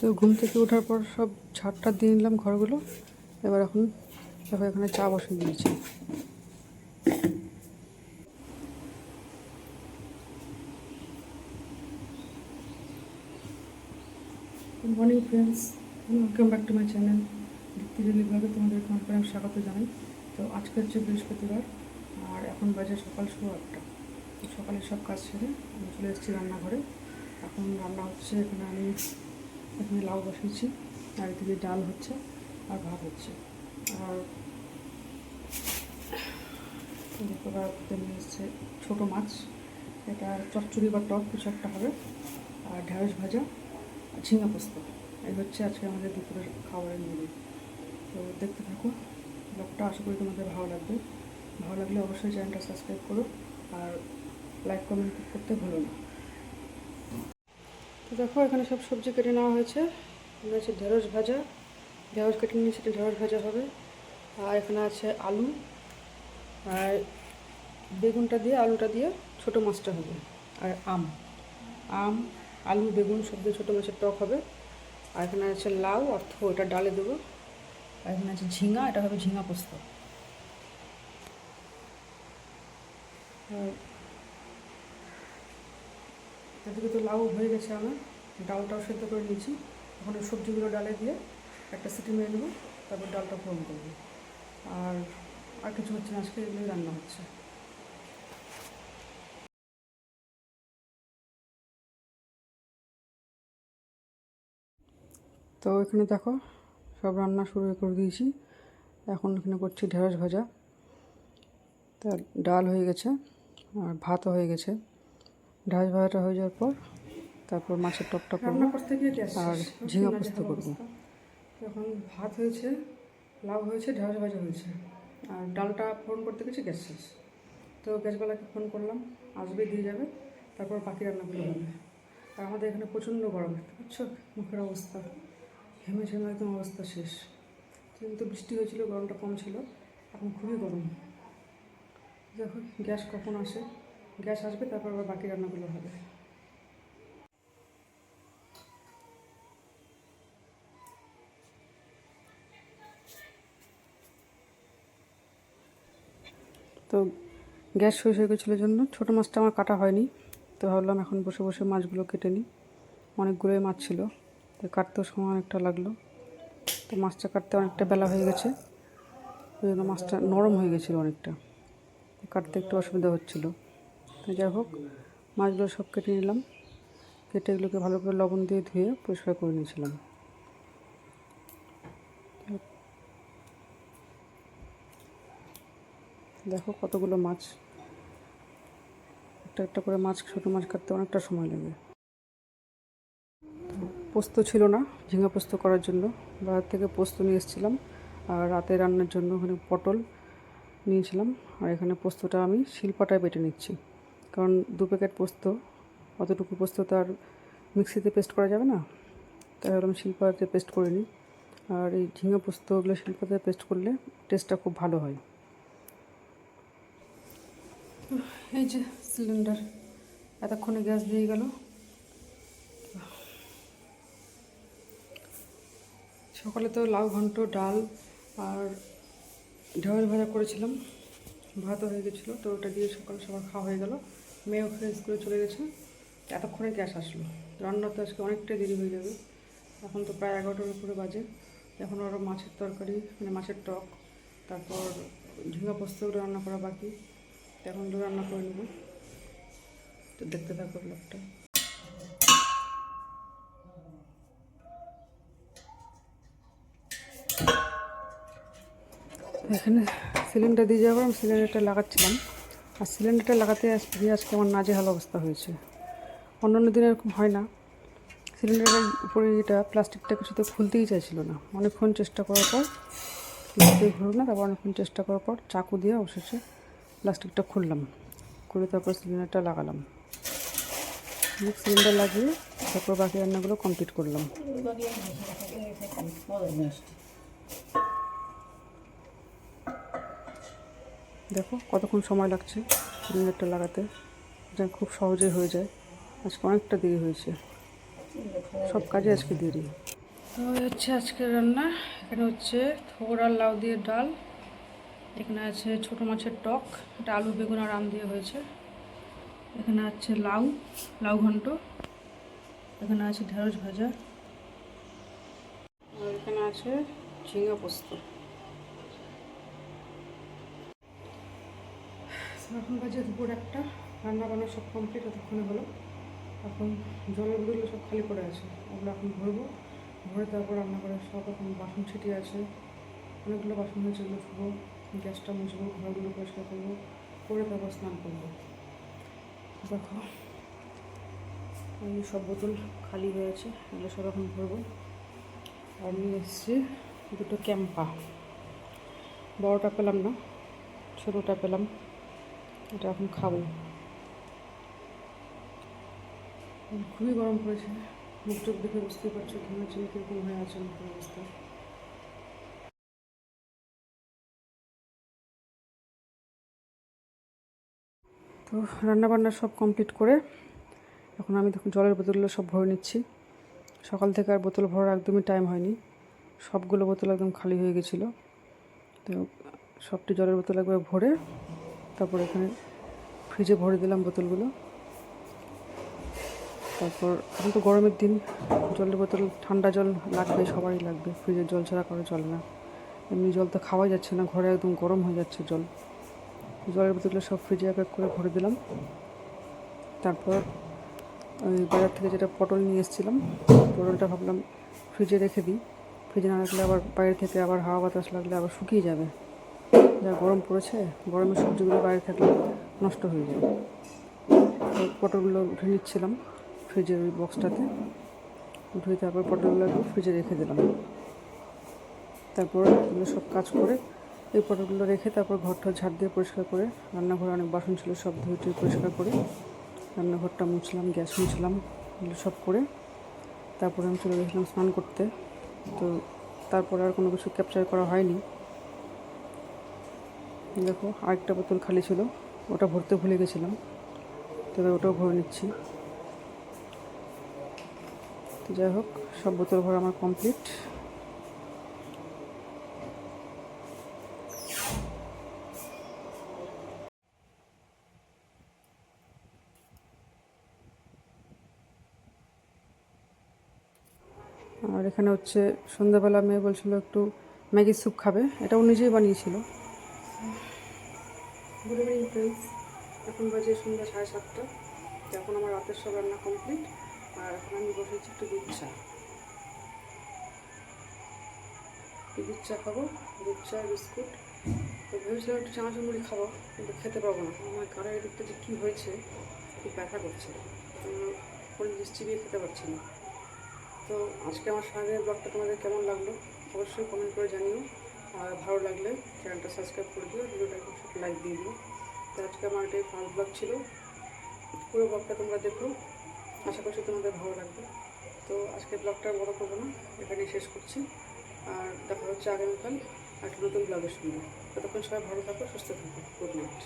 তো ঘুম থেকে ওঠার পর সব ঝাড়টা দিয়ে নিলাম ঘরগুলো। এবার এখন দেখো এখানে চা বসিয়ে দিয়েছি। Good morning friends welcome back to my channel Dipti ডেলিভাগে তোমাদের আমি স্বাগত জানাই। তো আজকে হচ্ছে বৃহস্পতিবার, আর এখন বাজে সকাল সোয়া আটটা। সকালে সব কাজ সেরে আমি চলে এসেছি রান্নাঘরে। এখন রান্না হচ্ছে এখানে আমি এখানে লাউ বসিয়েছি আর এদিকে ডাল হচ্ছে আর ভাত হচ্ছে। আর দেখতে নিয়ে এসছে ছোটো মাছ, এটা চচ্চড়ি বা টক কিছু একটা হবে, আর ঢ্যাঁড়স ভাজা, আর ঝিঙা পোস্ত। এই হচ্ছে আজকে আমাদের দুপুরের খাবারের মেনু তো দেখতে থাকো ব্লগটা আশা করি তোমাদের ভালো লাগবে। ভালো লাগলে অবশ্যই চ্যানেলটা সাবস্ক্রাইব করো, আর লাইক কমেন্ট করতে ভুলো না। দেখো, এখানে সব সবজি কেটে নেওয়া হয়েছে। আছে ঢেঁড়স ভাজা। ঢেঁড়স কেটে নিয়ে সেটা ঢেঁড়স ভাজা হবে। আর এখানে আছে আলু। আর বেগুনটা দিয়ে, আলুটা দিয়ে ছোটো মাছটা হবে। আর আম। আম, আলু, বেগুন সব দিয়ে ছোটো মাছের টক হবে। আর এখানে আছে লাউ অর্থ এটা ডালে দেবো। আর এখানে আছে ঝিঙা, এটা হবে ঝিঙা পোস্ত। আর এদিকে তো লাউ হয়ে গেছে আমার। ডালটাও সেদ্ধ করে নিয়েছি। এখন সবজিগুলো ডালে দিয়ে একটা সিটি মেরে নেব, তারপর ডালটা ফোড়ন করব। আর আর কিছু হচ্ছে না, আজকে এগুলোই রান্না হচ্ছে। তো এখানে দেখো, সব রান্না শুরু করে দিয়েছি। এখন এখানে করছি ঢেঁড়স ভাজা। তার ডাল হয়ে গেছে, আর ভাতও হয়ে গেছে। ঢেঁড়স ভাজাটা হয়ে যাওয়ার পর তারপর মাছের টকটা করব আর ঝিঙা পোস্ত করব। এখন ভাত হয়েছে লাউ হয়েছে ঢেঁড়স ভাজা হয়েছে। আর ডালটা ফোন করতে গেছে গ্যাস শেষ। তো গ্যাসবেলাকে ফোন করলাম আসবে দিয়ে যাবে তারপর বাকি রান্নাগুলো হবে। আর আমাদের এখানে প্রচণ্ড গরম দেখতে পাচ্ছ মুখের অবস্থা ঘেমে ঝেমে একদম অবস্থা শেষ। কিন্তু বৃষ্টি হয়েছিল গরমটা কম ছিল এখন খুবই গরম। দেখো গ্যাস কখন আসে? গ্যাস আসবে, তারপর আবার বাকি রান্নাগুলো হবে। তো গ্যাস শেষ হয়ে গেছিল জন্য। ছোটো মাছটা আমার কাটা হয়নি, তো ভাবলাম এখন বসে বসে মাছগুলো কেটে নিই। অনেকগুলোই মাছ ছিল, তো কাটতেও সময় অনেকটা লাগল। তো মাছটা কাটতে অনেকটা বেলা হয়ে গেছে, ওই জন্য মাছটা নরম হয়ে গেছিল অনেকটা। কাটতে একটু অসুবিধা হচ্ছিল। যাই হোক, মাছগুলো সব কেটে নিলাম। কেটে এগুলোকে ভালো করে লবণ দিয়ে ধুয়ে পরিষ্কার করে নিয়েছিলাম। দেখো কতগুলো মাছ। একটা একটা করে মাছ, ছোটো মাছ কাটতে অনেকটা সময় লাগে। পোস্ত ছিল না, ঝিঙা পোস্ত করার জন্য। বাজার থেকে পোস্ত নিয়ে এসেছিলাম আর রাতে রান্নার জন্য ওখানে পটল নিয়েছিলাম। আর এখানে পোস্তটা আমি শিলপাটায় বেটে নিচ্ছি। কারণ দু প্যাকেট পোস্ত, অতটুকু পোস্ত তো আর মিক্সিতে পেস্ট করা যাবে না। তাই আমি শিলপাতে পেস্ট করে নিই। আর এই ঝিঙা পোস্ত ওগুলো শিলপাতে পেস্ট করলে টেস্টটা খুব ভালো হয়। এই যে সিলিন্ডার, এতক্ষণে গ্যাস দিয়ে গেল। সকালে তো লাউ ঘন্ট, ডাল আর ঢেঁড়স ভাজা করেছিলাম। ভাতও হয়ে গেছিল, তো ওটা দিয়ে সকালে সবার খাওয়া হয়ে গেল। মেয়ে ওখানে স্কুলে চলে গেছে। এতক্ষণে গ্যাস আসলো। রান্না তো আজকে অনেকটাই দেরি হয়ে যাবে। এখন তো প্রায় এগারোটার উপরে বাজে। এখন আরও মাছের তরকারি মানে মাছের টক, তারপর ঝিঙা পোস্ত রান্না করা বাকি। এখন তো রান্না করে নেব। তো দেখতে থাকব লোকটা এখানে সিলিন্ডার দিয়ে যাব আমি সিলিন্ডারটা লাগাচ্ছিলাম। আর সিলিন্ডারটা লাগাতে আজকে আমার নাজেহাল অবস্থা হয়েছে। অন্য অন্য দিন এরকম হয় না। সিলিন্ডারের উপরে এটা প্লাস্টিকটা কিছুতে খুলতেই চাইছিল না। অনেকক্ষণ চেষ্টা করার পর প্লাস্টিক হলো না, তারপর অনেকক্ষণ চেষ্টা করার পর চাকু দিয়ে অবশেষে প্লাস্টিকটা খুললাম। খুলে তারপর সিলিন্ডারটা লাগালাম। সিলিন্ডার লাগিয়ে তারপর বাকি রান্নাগুলো কমপ্লিট করলাম। দেখো কতক্ষণ সময় লাগছে সিলিন্ডারটা লাগাতে। এটা খুব সহজে হয়ে যায়। আজকে অনেকটা দেরি হয়েছে। সব কাজে আজকে দেরি। তো হচ্ছে আজকের রান্না। এখানে হচ্ছে থোর আর লাউ দিয়ে ডাল। এখানে আছে ছোট মাছের টক। এটা আলু, বেগুন আর আম দিয়ে হয়েছে। এখানে আছে লাউ লাউ ঘন্ট। এখানে আছে ঢেঁড়স ভাজা। আর এখানে আছে ঝিঙে পোস্ত। এখন বাজে দুপুর একটা রান্না বান্না সব কমপ্লিট এতক্ষণে হলো। এখন জলের বোতলগুলো সব খালি পড়ে আছে, ওগুলো এখন ভরবো। ভরে তারপর রান্না করে সব এখন বাসন ছিটিয়ে আছে। অনেকগুলো বাসন হয়েছে, এগুলো ধুবো, গ্যাসটা মুছবো, ঘরগুলো পরিষ্কার করব, করে তারপর স্নান করব। দেখো, এই সব বোতল খালি হয়ে আছে, এগুলো সব এখন ভরবো। আর নিয়ে এসেছি দুটো ক্যাম্পা। বড়টা পেলাম না, ছোটোটা পেলাম। এটা এখন খাব। খুবই গরম পড়েছে। মুখ চোখ দেখে বুঝতেই পারছ ঘুমের জন্য কীরকম হয়ে আছে মুখের অবস্থা। তো রান্নাবান্না সব কমপ্লিট করে এখন আমি দেখুন জলের বোতলগুলো সব ভরে নিচ্ছি। সকাল থেকে আর বোতল ভরার একদমই টাইম হয়নি। সবগুলো বোতল একদম খালি হয়ে গেছিল। তো সবটি জলের বোতল একবার ভরে তারপর এখানে ফ্রিজে ভরে দিলাম বোতলগুলো। তারপর এখন তো গরমের দিন, জলের বোতল, ঠান্ডা জল লাগবে, সবারই লাগবে। ফ্রিজের জল ছাড়া করে চলে না। এমনি জল তো খাওয়াই যাচ্ছে না, ঘরে একদম গরম হয়ে যাচ্ছে জল। জলের বোতলগুলো সব ফ্রিজে এক এক করে ভরে দিলাম। তারপর ওই বাজার থেকে যেটা পটল নিয়ে এসেছিলাম, পটলটা ভাবলাম ফ্রিজে রেখে দিই। ফ্রিজে না রাখলে আবার বাইরে থেকে আবার হাওয়া বাতাস লাগলে আবার শুকিয়ে যাবে। যা গরম পড়েছে গরমের সবজিগুলো বাইরে থাকলে নষ্ট হয়ে যায়। পটলগুলো উঠে নিচ্ছিলাম ফ্রিজের ওই বক্সটাতে। উঠে তারপর পটলগুলো ফ্রিজে রেখে দিলাম। তারপর এগুলো সব কাজ করে এই পটলগুলো রেখে তারপর ঘরটা ঝাড় দিয়ে পরিষ্কার করে, রান্নাঘরে অনেক বাসন ছিল, সব ধুয়ে টুয়ে পরিষ্কার করে রান্নাঘরটা মুছলাম, গ্যাস মুছলাম, এগুলো সব করে তারপরে আমি চলে গেছিলাম স্নান করতে। তো তারপর আর কোনো কিছু ক্যাপচার করা হয়নি। দেখো, আরেকটা বোতল খালি ছিল, ওটা ভরতে ভুলে গেছিলাম। তবে ওটাও ভরে নিচ্ছি। তো যাই হোক, সব বোতল ভরা আমার কমপ্লিট আর এখানে হচ্ছে সন্ধ্যাবেলা মেয়ে বলছিল একটু ম্যাগি স্যুপ খাবে। এটা ও নিজেই বানিয়েছিল। গুড ইভিনিং ফ্রেন্ডস এখন বাজে সন্ধ্যা সাড়ে সাতটা। এখন আমার রাতের সব রান্না কমপ্লিট আর এখন আমি বসেছি একটু দুধ চা। দুধ চা খাব, দুধ চা, বিস্কুট। তো ভেবেছিলাম একটু চানাচুর মুড়ি খাব, কিন্তু খেতে পারব না। আমার কারও এদিকটা যে কী হয়েছে, খুব ব্যথা করছে। কোনো জিনিস চিবিয়ে খেতে পারছি না। তো আজকে আমার সারাদিনের ব্লগটা তোমাদের কেমন লাগল, অবশ্যই কমেন্ট করে জানিও। আর ভালো লাগলে চ্যানেলটা সাবস্ক্রাইব করে দিও ভিডিওটা একটু লাইক দিয়ে দিও। তো আজকে আমার এটাই ফার্স্ট ব্লগ ছিল। পুরো ব্লগটা তোমরা দেখো। আশা করছি তোমাদের ভালো লাগবে। তো আজকে ব্লগটা বড় করব না এখানে শেষ করছি। আর দেখা হচ্ছে আগামীকাল একটা নতুন ব্লগের সঙ্গে। ততক্ষণ সবাই ভালো থাকো, সুস্থ থাকো। Good night